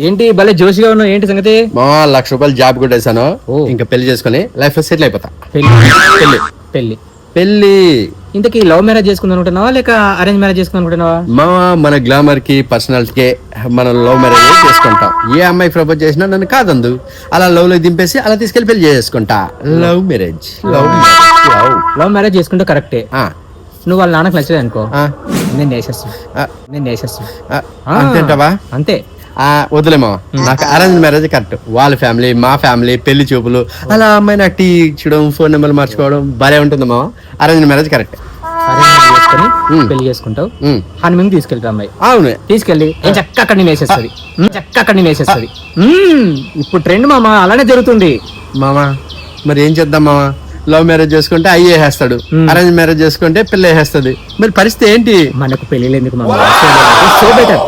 ఏంటి భలే జోషిగా ఉన్నావు? ఏంటి సంగతి? మా లక్ష రూపాయలు జాబ్ కొట్టేశాను. ఇంకా పెళ్ళి చేసుకుని లైఫ్ సెటిల్ అయిపోతా. పెళ్ళి. పెళ్ళి. పెళ్ళి. ఇంతకీ లవ్ మ్యారేజ్ చేసుకుందాం అనుకుంటున్నావా లేక అరేంజ్ మ్యారేజ్ చేసుకుందాం అనుకుంటున్నావా? మా మన గ్లామర్కి పర్సనాలిటీకి మనం లవ్ మ్యారేజ్ చేసుకుంటాం. ఏ అమ్మాయి ప్రపోజ్ చేసినా నన్ను కాదందు. అలా లవ్లో దింపేసి అలా తీసుకెళ్ళి పెళ్ళి చేసుకుంటా. Love marriage. Love love. Marriage చేసుకుంటే కరెక్టే. నువ్వు వాళ్ళ నాన్నకు నచ్చలేదు అనుకో నేను చేసేస్తాను నేను. అంతేంటవా? అంతే. ఆ, వదిలే మామ నాకు అరేంజ్ మ్యారేజ్ కరెక్ట్ వాళ్ళ ఫ్యామిలీ మా ఫ్యామిలీ పెళ్ళి చూపులు. అలా అమ్మాయి నాకు టీ ఇచ్చడం ఫోన్ నెంబర్ మార్చుకోవడం భలే ఉంటుంది మామ అరేంజ్ మ్యారేజ్ కరెక్ట్. పెళ్ళి చేసుకుంటావు. హనుమని తీసుకెళ్తా అమ్మాయి. అవును. తీసుకెళ్ళి చక్క అక్కడ నేను వేసేస్తుంది? చక్క అక్కడ నేను వేసేస్తుంది? ఇప్పుడు ట్రెండ్ మామ? అలానే జరుగుతుంది. మామ మరి ఏం చేద్దాం మామ? లవ్ మ్యారేజ్ చేసుకుంటే అయ్యి వేసేస్తాడు ఉమ్. అరేంజ్ మ్యారేజ్ చేసుకుంటే పిల్ల వేసేస్తుంది మరి పరిస్థితి ఏంటి? మనకు పెళ్ళి ఎందుకు సో బెటర్